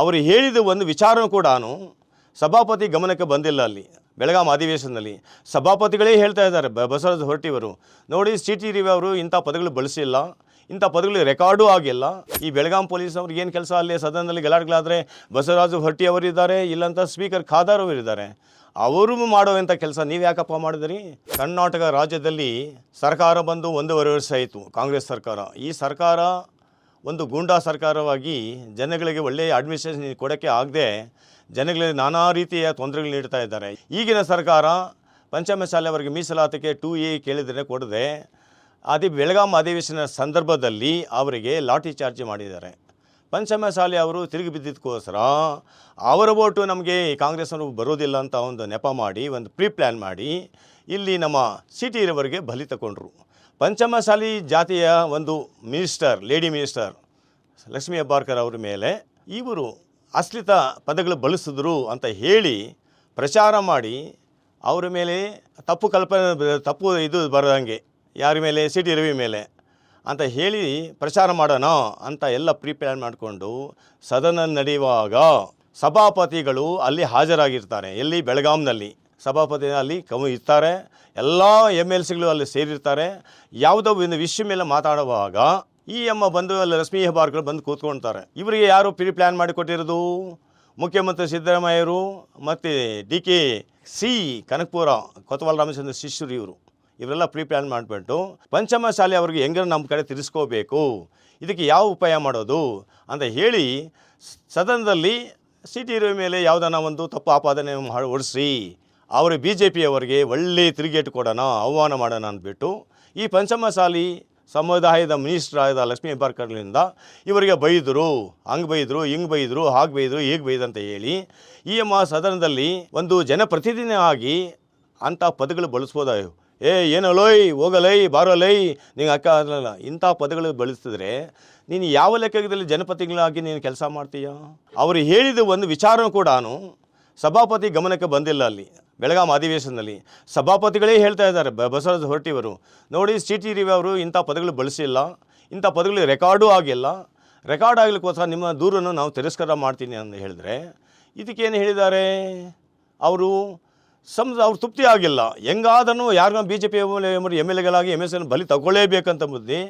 ಅವರು ಹೇಳಿದ ಒಂದು ವಿಚಾರ ಕೂಡ ಸಭಾಪತಿ ಗಮನಕ್ಕೆ ಬಂದಿಲ್ಲ ಅಲ್ಲಿ, ಬೆಳಗಾಂ ಅಧಿವೇಶನದಲ್ಲಿ. ಸಭಾಪತಿಗಳೇ ಹೇಳ್ತಾ ಇದ್ದಾರೆ ಬಸವರಾಜ ಹೊರಟಿಯವರು. ನೋಡಿ ಸಿ ಟಿ ರವಿ ಅವರು ಇಂಥ ಪದಗಳು ಬಳಸಿಲ್ಲ, ಇಂಥ ಪದಗಳು ರೆಕಾರ್ಡೂ ಆಗಿಲ್ಲ. ಈ ಬೆಳಗಾಂ ಪೊಲೀಸ್ ಅವ್ರಿಗೆ ಏನು ಕೆಲಸ ಅಲ್ಲಿ ಸದನದಲ್ಲಿ ಗಲಾಟೆಗಳಾದರೆ ಬಸವರಾಜ ಹೊರಟಿ ಅವರಿದ್ದಾರೆ ಇಲ್ಲಂತ ಸ್ಪೀಕರ್ ಖಾದರ್ ಅವರಿದ್ದಾರೆ ಅವರು ಮಾಡುವಂಥ ಕೆಲಸ ನೀವು ಯಾಕಪ್ಪ ಮಾಡಿದ್ರಿ? ಕರ್ನಾಟಕ ರಾಜ್ಯದಲ್ಲಿ ಸರ್ಕಾರ ಬಂದು ಒಂದೂವರೆ ವರ್ಷ ಆಯಿತು ಕಾಂಗ್ರೆಸ್ ಸರ್ಕಾರ. ಈ ಸರ್ಕಾರ ಒಂದು ಗೂಂಡಾ ಸರ್ಕಾರವಾಗಿ ಜನಗಳಿಗೆ ಒಳ್ಳೆಯ ಅಡ್ಮಿನಿಸ್ಟ್ರೇಷನ್ ಕೊಡೋಕ್ಕೆ ಆಗದೆ ಜನಗಳಿಗೆ ನಾನಾ ರೀತಿಯ ತೊಂದರೆಗಳು ನೀಡ್ತಾ ಇದ್ದಾರೆ. ಈಗಿನ ಸರ್ಕಾರ ಪಂಚಮಸಾಲೆಯವರಿಗೆ ಮೀಸಲಾತಿಗೆ ಟೂ ಎ ಕೇಳಿದರೆ ಕೊಡದೆ ಅದೇ ಬೆಳಗಾಂ ಅಧಿವೇಶನ ಸಂದರ್ಭದಲ್ಲಿ ಅವರಿಗೆ ಲಾಠಿ ಚಾರ್ಜ್ ಮಾಡಿದ್ದಾರೆ. ಪಂಚಮಸಾಲಿ ಅವರು ತಿರುಗಿ ಬಿದ್ದಿದ್ದಕ್ಕೋಸ್ಕರ ಅವರ ಓಟು ನಮಗೆ ಕಾಂಗ್ರೆಸ್ನವರು ಬರೋದಿಲ್ಲ ಅಂತ ಒಂದು ನೆಪ ಮಾಡಿ, ಒಂದು ಪ್ರೀ ಪ್ಲ್ಯಾನ್ ಮಾಡಿ ಇಲ್ಲಿ ನಮ್ಮ ಸಿಟಿ ಇರೋವರೆಗೆ ಬಲಿ ತಗೊಂಡ್ರು. ಪಂಚಮಸಾಲಿ ಜಾತಿಯ ಒಂದು minister, lady minister Lakshmi Hebbalkar ಅವರ ಮೇಲೆ ಇವರು ಅಶ್ಲಿತ ಪದಗಳು ಬಳಸಿದ್ರು ಅಂತ ಹೇಳಿ ಪ್ರಚಾರ ಮಾಡಿ ಅವರ ಮೇಲೆ ತಪ್ಪು ಕಲ್ಪನೆ, ತಪ್ಪು ಇದು ಬರೋದಂಗೆ, ಯಾರ ಮೇಲೆ ಸಿ ಟಿ ರವಿ ಮೇಲೆ ಅಂತ ಹೇಳಿ ಪ್ರಚಾರ ಮಾಡೋಣ ಅಂತ ಎಲ್ಲ ಪ್ರಿಪೇರ್ ಮಾಡಿಕೊಂಡು ಸದನ ನಡೆಯುವಾಗ ಸಭಾಪತಿಗಳು ಅಲ್ಲಿ ಹಾಜರಾಗಿರ್ತಾರೆ, ಎಲ್ಲಿ ಬೆಳಗಾಂನಲ್ಲಿ. ಸಭಾಪತಿ ಅಲ್ಲಿ ಕವು ಇರ್ತಾರೆ, ಎಲ್ಲ ಎಂ ಎಲ್ ಸಿಗಳು ಅಲ್ಲಿ ಸೇರಿರ್ತಾರೆ. ಯಾವುದೋ ಒಂದು ವಿಷಯ ಮೇಲೆ ಮಾತಾಡುವಾಗ ಈ ಅಮ್ಮ ಬಂದು ಅಲ್ಲಿ ರಶ್ಮಿ ಹೆಬ್ಬಾರ್ಕರ್ ಬಂದು ಕೂತ್ಕೊಳ್ತಾರೆ ಇವರಿಗೆ ಯಾರು ಪ್ರಿ ಪ್ಲ್ಯಾನ್ ಮಾಡಿಕೊಟ್ಟಿರೋದು ಮುಖ್ಯಮಂತ್ರಿ ಸಿದ್ದರಾಮಯ್ಯರು ಮತ್ತು D K C Kanakapura Kotwal Ramachandra ಶಿಷ್ಯರು ಇವರು. ಇವರೆಲ್ಲ ಪ್ರೀ ಪ್ಲ್ಯಾನ್ ಮಾಡಿಬಿಟ್ಟು ಪಂಚಮ ಶಾಲೆ ಅವ್ರಿಗೆ ಹೆಂಗಾರು ನಮ್ಮ ಕಡೆ ತಿರ್ಸ್ಕೋಬೇಕು? ಇದಕ್ಕೆ ಯಾವ ಉಪಾಯ ಮಾಡೋದು? ಅಂತ ಹೇಳಿ ಸದನದಲ್ಲಿ ಸಿಟಿ ಇರುವ ರವಿ ಮೇಲೆ ಯಾವುದನ್ನ ಒಂದು ತಪ್ಪು ಆಪಾದನೆ ಮಾಡಿ ಹೊಡಿಸಿ ಅವರು ಬಿ ಜೆ ಪಿಯವರಿಗೆ ಒಳ್ಳೆ ತಿರುಗೇಟು ಕೊಡೋಣ, ಆಹ್ವಾನ ಮಾಡೋಣ ಅಂದ್ಬಿಟ್ಟು ಈ ಪಂಚಮಸಾಲಿ ಸಮುದಾಯದ ಮಿನಿಸ್ಟರ್ ಆದ ಲಕ್ಷ್ಮೀ ಹೆಬ್ಬಾರ್ಕರ್ಲಿಂದ ಇವರಿಗೆ ಬೈದರು, ಹಂಗೆ ಬೈದರು, ಹಿಂಗೆ ಬೈದರು, ಹಾಗೆ ಬೈದರು, ಹೀಗೆ ಬೈದು ಅಂತ ಹೇಳಿ ಈ ಅಮ್ಮ ಸದನದಲ್ಲಿ ಒಂದು ಜನಪ್ರತಿದಿನ ಆಗಿ ಅಂಥ ಪದಗಳು ಬಳಸ್ಬೋದಾಯು ಏ, ಏನಲೋಯ್, ಹೋಗಲೈ, ಬಾರೋಲೈ, ನಿಂಗೆ ಅಕ್ಕ ಆಗಲ್ಲ ಇಂಥ ಪದಗಳು ಬಳಸಿದ್ರೆ ನೀನು ಯಾವ ಲೆಕ್ಕದಲ್ಲಿ ಜನಪತಿಗಳಾಗಿ ನೀನು ಕೆಲಸ ಮಾಡ್ತೀಯ? ಅವರು ಹೇಳಿದ ಒಂದು ವಿಚಾರ ಕೂಡ ಸಭಾಪತಿ ಗಮನಕ್ಕೆ ಬಂದಿಲ್ಲ ಅಲ್ಲಿ. ಬೆಳಗಾಂ ಅಧಿವೇಶನದಲ್ಲಿ ಸಭಾಪತಿಗಳೇ ಹೇಳ್ತಾ ಇದ್ದಾರೆ. ಬಸವರಾಜ ಹೊರಟಿಯವರು. ನೋಡಿ, ಸಿ ಟಿ ರವಿ ಅವರು ಇಂಥ ಪದಗಳು ಬಳಸಿಲ್ಲ. ಇಂಥ ಪದಗಳು ರೆಕಾರ್ಡೂ ಆಗಿಲ್ಲ. ರೆಕಾರ್ಡ್ ಆಗಲಿಕ್ಕೋಸ್ಕರ ನಿಮ್ಮ ದೂರನ್ನು ನಾವು ತಿರಸ್ಕಾರ ಮಾಡ್ತೀನಿ ಅಂತ ಹೇಳಿದ್ರೆ, ಇದಕ್ಕೇನು ಹೇಳಿದ್ದಾರೆ? ಅವರು ಸಮ್ ಅವ್ರು ತೃಪ್ತಿ ಆಗಿಲ್ಲ. ಹೆಂಗಾದನು ಯಾರಿಗೂ B J P M L ಎಗಳಾಗಿ M S N ಬಲಿ ತಗೊಳ್ಳೇಬೇಕಂತ ಬುದ್ಧಿ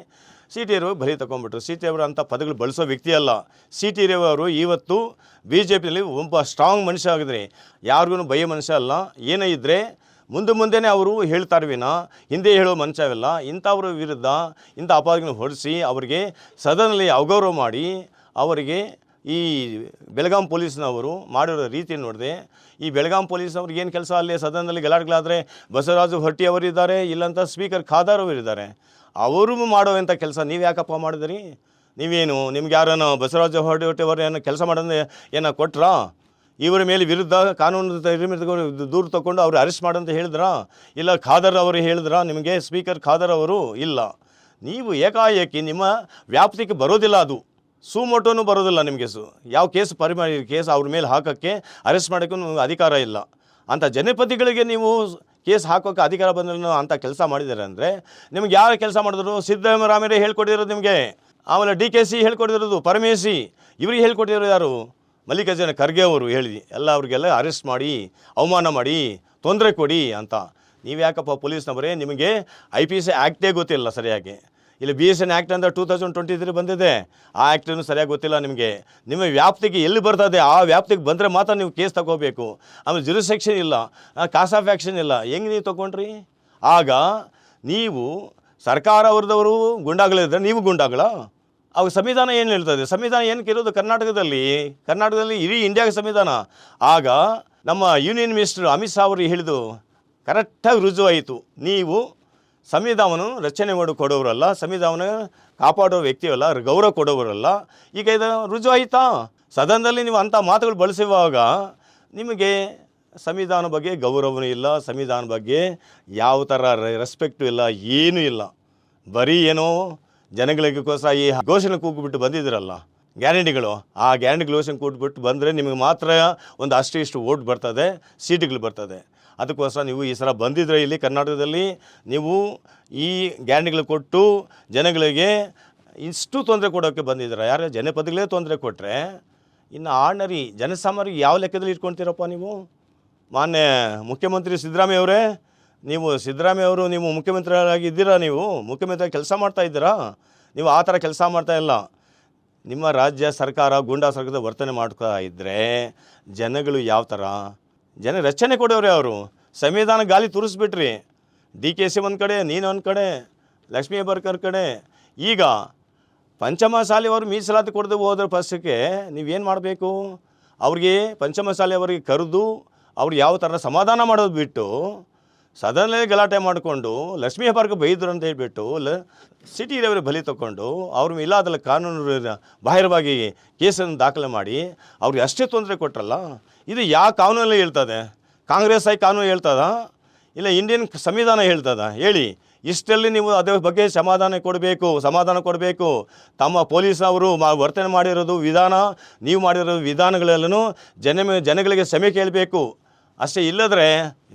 ಸಿ ಟಿ ರವಿ ಬಲಿ ತಗೊಂಡ್ಬಿಟ್ರು. ಸಿ ಟಿ ಅವರು ಅಂಥ ಪದಗಳು ಬಳಸೋ ವ್ಯಕ್ತಿ ಅಲ್ಲ. ಸಿ ಟಿ ರವಿ ಅವರು ಇವತ್ತು ಬಿ ಜೆ ಪಿಯಲ್ಲಿ ಒಬ್ಬ ಸ್ಟ್ರಾಂಗ್ ಮನುಷ್ಯ ಆಗಿದ್ರೆ, ಯಾರಿಗೂ ಭಯ ಮನುಷ್ಯ ಅಲ್ಲ. ಏನೇ ಇದ್ದರೆ ಮುಂದೆ ಮುಂದೆನೇ ಅವರು ಹೇಳ್ತಾರೆ ವಿನ ಹಿಂದೆ ಹೇಳೋ ಮನುಷ್ಯವೆಲ್ಲ. ಇಂಥವ್ರ ವಿರುದ್ಧ ಇಂಥ ಅಪರಾಧಗಳನ್ನು ಹೊಡೆಸಿ ಅವರಿಗೆ ಸದನಲ್ಲಿ ಅವಗೌರವ ಮಾಡಿ ಅವರಿಗೆ ಈ ಬೆಳಗಾಂ ಪೊಲೀಸ್ನವರು ಮಾಡಿರೋ ರೀತಿ ನೋಡಿದೆ. ಈ ಬೆಳಗಾಂ ಪೊಲೀಸ್ನವ್ರಿಗೆ ಏನು ಕೆಲಸ ಅಲ್ಲಿ ಸದನದಲ್ಲಿ ಗಲಾಟೆಗಳಾದರೆ ಬಸವರಾಜು ಹೊಟ್ಟಿ ಅವರಿದ್ದಾರೆ, ಇಲ್ಲಂತ ಸ್ಪೀಕರ್ ಖಾದರ್ ಅವರಿದ್ದಾರೆ. ಅವರು ಮಾಡುವಂಥ ಕೆಲಸ ನೀವು ಯಾಕಪ್ಪ ಮಾಡಿದ್ರಿ? ನೀವೇನು ನಿಮ್ಗೆ ಯಾರನ್ನು ಬಸವರಾಜ ಹೊಟ್ಟಿ ಹೊಟ್ಟಿ ಅವರು ಏನೋ ಕೆಲಸ ಮಾಡೋದು ಏನೋ ಕೊಟ್ರಾ? ಇವರ ಮೇಲೆ ವಿರುದ್ಧ ಕಾನೂನು ದೂರು ತಗೊಂಡು ಅವ್ರು ಅರೆಸ್ಟ್ ಮಾಡಂತ ಹೇಳಿದ್ರಾ? ಇಲ್ಲ ಖಾದರ್ ಅವರು ಹೇಳಿದ್ರಾ? ನಿಮಗೆ ಸ್ಪೀಕರ್ ಖಾದರ್ ಅವರು ಇಲ್ಲ. ನೀವು ಏಕಾಏಕಿ ನಿಮ್ಮ ವ್ಯಾಪ್ತಿಗೆ ಬರೋದಿಲ್ಲ ಅದು. ಸುಮೋಟೋನು ಬರೋದಿಲ್ಲ ನಿಮಗೆ ಸು. ಯಾವ ಕೇಸ್ ಪರಿಮಾಣ ಕೇಸ್ ಅವ್ರ ಮೇಲೆ ಹಾಕೋಕ್ಕೆ ಅರೆಸ್ಟ್ ಮಾಡೋಕ್ಕೂ ಅಧಿಕಾರ ಇಲ್ಲ. ಅಂಥ ಜನಪತಿಗಳಿಗೆ ನೀವು ಕೇಸ್ ಹಾಕೋಕ್ಕೆ ಅಧಿಕಾರ ಬಂದ್ರೆ ಅಂಥ ಕೆಲಸ ಮಾಡಿದ್ದಾರೆ ಅಂದರೆ, ನಿಮ್ಗೆ ಯಾರು ಕೆಲಸ ಮಾಡಿದ್ರು? ಸಿದ್ದರಾಮಯ್ಯ ಹೇಳ್ಕೊಟ್ಟಿರೋದು ನಿಮಗೆ. ಆಮೇಲೆ ಡಿ ಕೆ ಸಿ ಹೇಳ್ಕೊಟ್ಟಿರೋದು ಪರಮೇಶಿ. ಇವ್ರಿಗೆ ಹೇಳ್ಕೊಟ್ಟಿರೋ ಯಾರು? ಮಲ್ಲಿಕಾರ್ಜುನ ಖರ್ಗೆ ಅವರು ಹೇಳಿ ಎಲ್ಲ ಅವ್ರಿಗೆಲ್ಲ ಅರೆಸ್ಟ್ ಮಾಡಿ, ಅವಮಾನ ಮಾಡಿ, ತೊಂದರೆ ಕೊಡಿ ಅಂತ. ನೀವು ಯಾಕಪ್ಪ ಪೊಲೀಸ್ನವರೇ, ನಿಮಗೆ ಐ ಪಿ ಸಿ ಆ್ಯಕ್ಟೇ ಗೊತ್ತಿಲ್ಲ ಸರಿಯಾಗಿ. ಇಲ್ಲಿ ಬಿ ಎಸ್ ಎನ್ ಆ್ಯಕ್ಟ್ ಅಂತ ಟೂ ತೌಸಂಡ್ ಟ್ವೆಂಟಿ ತ್ರೀ ಬಂದಿದೆ. ಆ ಆ್ಯಕ್ಟನ್ನು ಸರಿಯಾಗಿ ಗೊತ್ತಿಲ್ಲ ನಿಮಗೆ. ನಿಮ್ಮ ವ್ಯಾಪ್ತಿಗೆ ಎಲ್ಲಿ ಬರ್ತದೆ, ಆ ವ್ಯಾಪ್ತಿಗೆ ಬಂದರೆ ಮಾತ್ರ ನೀವು ಕೇಸ್ ತಗೋಬೇಕು. ಆಮೇಲೆ ಜುರಿಸೆಕ್ಷನ್ ಇಲ್ಲ ಕಾಸ್ ಆಫ್ ಆ್ಯಕ್ಷನ್ ಇಲ್ಲ. ಹೆಂಗೆ ನೀವು ತೊಗೊಂಡ್ರಿ? ಆಗ ನೀವು ಸರ್ಕಾರ ಅವ್ರದವರು ಗುಂಡಾಗಳಿದ್ರೆ ನೀವು ಗುಂಡಾಗಳ ಅವಾಗ ಸಂವಿಧಾನ ಏನು ಹೇಳ್ತದೆ? ಸಂವಿಧಾನ ಏನಕ್ಕೆ ಇರೋದು ಕರ್ನಾಟಕದಲ್ಲಿ. ಕರ್ನಾಟಕದಲ್ಲಿ ಇಡೀ ಇಂಡಿಯಾಗೆ ಸಂವಿಧಾನ. ಆಗ ನಮ್ಮ ಯೂನಿಯನ್ ಮಿನಿಸ್ಟರ್ ಅಮಿತ್ ಶಾ ಅವರು ಹೇಳಿದು ಕರೆಕ್ಟಾಗಿ ರುಜುವಾಯಿತು. ನೀವು ಸಂವಿಧಾನವನ್ನು ರಚನೆ ಮಾಡಿ ಕೊಡೋರಲ್ಲ ಸಂವಿಧಾನ ಕಾಪಾಡೋ ವ್ಯಕ್ತಿಯಲ್ಲ ಗೌರವ ಕೊಡೋರಲ್ಲ ಈಗ ಇದು ರುಜು ಆಯಿತಾ ಸದನದಲ್ಲಿ ನೀವು ಅಂಥ ಮಾತುಗಳು ಬಳಸುವಾಗ ನಿಮಗೆ ಸಂವಿಧಾನ ಬಗ್ಗೆ ಗೌರವನೂ ಇಲ್ಲ, ಸಂವಿಧಾನ ಬಗ್ಗೆ ಯಾವ ಥರ ರೆಸ್ಪೆಕ್ಟು ಇಲ್ಲ, ಏನೂ ಇಲ್ಲ. ಬರೀ ಏನೋ ಜನಗಳಿಗೋಸ್ಕರ ಈ ಘೋಷಣೆ ಕೂಗ್ಬಿಟ್ಟು ಬಂದಿದ್ದೀರಲ್ಲ, ಗ್ಯಾರಂಟಿಗಳು. ಆ ಗ್ಯಾರಂಟಿ ಘೋಷಣೆ ಕೂಟ್ಬಿಟ್ಟು ಬಂದರೆ ನಿಮಗೆ ಮಾತ್ರ ಒಂದು ಅಷ್ಟು ಇಷ್ಟು ಓಟ್ ಬರ್ತದೆ, ಸೀಟುಗಳು ಬರ್ತದೆ. ಅದಕ್ಕೋಸ್ಕರ ನೀವು ಈ ಸಲ ಬಂದಿದ್ರೆ ಇಲ್ಲಿ ಕರ್ನಾಟಕದಲ್ಲಿ ನೀವು ಈ ಗ್ಯಾರಂಟಿಗಳು ಕೊಟ್ಟು ಜನಗಳಿಗೆ ಇಷ್ಟು ತೊಂದರೆ ಕೊಡೋಕ್ಕೆ ಬಂದಿದ್ದೀರ? ಯಾರು ಜನಪದಗಳೇ ತೊಂದರೆ ಕೊಟ್ಟರೆ ಇನ್ನು ಆರ್ಡಿನರಿ ಜನಸಾಮಾನ್ಯರಿಗೆ ಯಾವ ಲೆಕ್ಕದಲ್ಲಿ ಇಟ್ಕೊಳ್ತೀರಪ್ಪ ನೀವು? ಮಾನ್ಯ ಮುಖ್ಯಮಂತ್ರಿ ಸಿದ್ದರಾಮಯ್ಯ ಅವರೇ, ನೀವು ಸಿದ್ದರಾಮಯ್ಯ ಅವರು ನೀವು ಮುಖ್ಯಮಂತ್ರಿಯಾಗಿ ಇದ್ದೀರಾ ನೀವು? ಮುಖ್ಯಮಂತ್ರಿ ಕೆಲಸ ಮಾಡ್ತಾ ಇದ್ದೀರಾ? ನೀವು ಆ ಥರ ಕೆಲಸ ಮಾಡ್ತಾ ಇಲ್ಲ. ನಿಮ್ಮ ರಾಜ್ಯ ಸರ್ಕಾರ ಗೂಂಡಾ ಸರ್ಕಾರದ ವರ್ತನೆ ಮಾಡ್ತಾ ಇದ್ದರೆ ಜನಗಳು ಯಾವ ಥರ ಜನ ರಚನೆ ಕೊಡೋರೆ ಅವರು. ಸಂವಿಧಾನ ಗಾಲಿ ತುರಿಸ್ಬಿಟ್ರಿ. ಡಿ ಕೆ ಸಿ ಒಂದು ಕಡೆ, ನೀನು ಒಂದು ಕಡೆ, ಲಕ್ಷ್ಮೀ ಬರ್ಕರ್ ಕಡೆ. ಈಗ ಪಂಚಮ ಮೀಸಲಾತಿ ಕೊಡದೆ ಹೋದ್ರೆ ಪಕ್ಷಕ್ಕೆ ನೀವೇನು ಮಾಡಬೇಕು? ಅವ್ರಿಗೆ ಪಂಚಮ ಅವರಿಗೆ ಕರೆದು ಅವ್ರು ಯಾವ ಥರ ಸಮಾಧಾನ ಮಾಡೋದು ಬಿಟ್ಟು ಸದನಲ್ಲೇ ಗಲಾಟೆ ಮಾಡಿಕೊಂಡು ಲಕ್ಷ್ಮೀ ಹೆಬ್ಬಾಳ್ಕರ್ ಬೈದರು ಅಂತ ಹೇಳಿಬಿಟ್ಟು ಲ ಸಿಟಿ ಲೆವೆಲ್ ಬಲಿ ತಗೊಂಡು ಅವ್ರ ಇಲ್ಲ ಇಲ್ಲಾದಲ್ಲ ಕಾನೂನು ಬಾಹಿರವಾಗಿ ಕೇಸನ್ನು ದಾಖಲೆ ಮಾಡಿ ಅವ್ರಿಗೆ ಅಷ್ಟೇ ತೊಂದರೆ ಕೊಟ್ರಲ್ಲ? ಇದು ಯಾವ ಕಾನೂನಲ್ಲಿ ಹೇಳ್ತದೆ? ಕಾಂಗ್ರೆಸ್ ಆಗಿ ಕಾನೂನು ಹೇಳ್ತದ? ಇಲ್ಲ ಇಂಡಿಯನ್ ಸಂವಿಧಾನ ಹೇಳ್ತದ? ಹೇಳಿ. ಇಷ್ಟಲ್ಲಿ ನೀವು ಅದರ ಬಗ್ಗೆ ಸಮಾಧಾನ ಕೊಡಬೇಕು ಸಮಾಧಾನ ಕೊಡಬೇಕು. ತಮ್ಮ ಪೊಲೀಸ್ನವರು ಮಾ ವರ್ತನೆ ಮಾಡಿರೋದು ವಿಧಾನ, ನೀವು ಮಾಡಿರೋ ವಿಧಾನಗಳೆಲ್ಲನೂ ಜನ ಜನಗಳಿಗೆ ಸಮಯ ಕೇಳಬೇಕು. ಅಷ್ಟೇ ಇಲ್ಲದ್ರೆ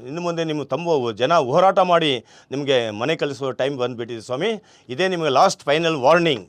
ಇನ್ನು ಮುಂದೆ ನಿಮ್ಮ ತಮ್ಮ ಜನ ಹೋರಾಟ ಮಾಡಿ ನಿಮಗೆ ಮನೆ ಕಲಿಸುವ ಟೈಮ್ ಬಂದುಬಿಟ್ಟಿದೆ ಸ್ವಾಮಿ. ಇದೇ ನಿಮಗೆ ಲಾಸ್ಟ್ ಫೈನಲ್ ವಾರ್ನಿಂಗ್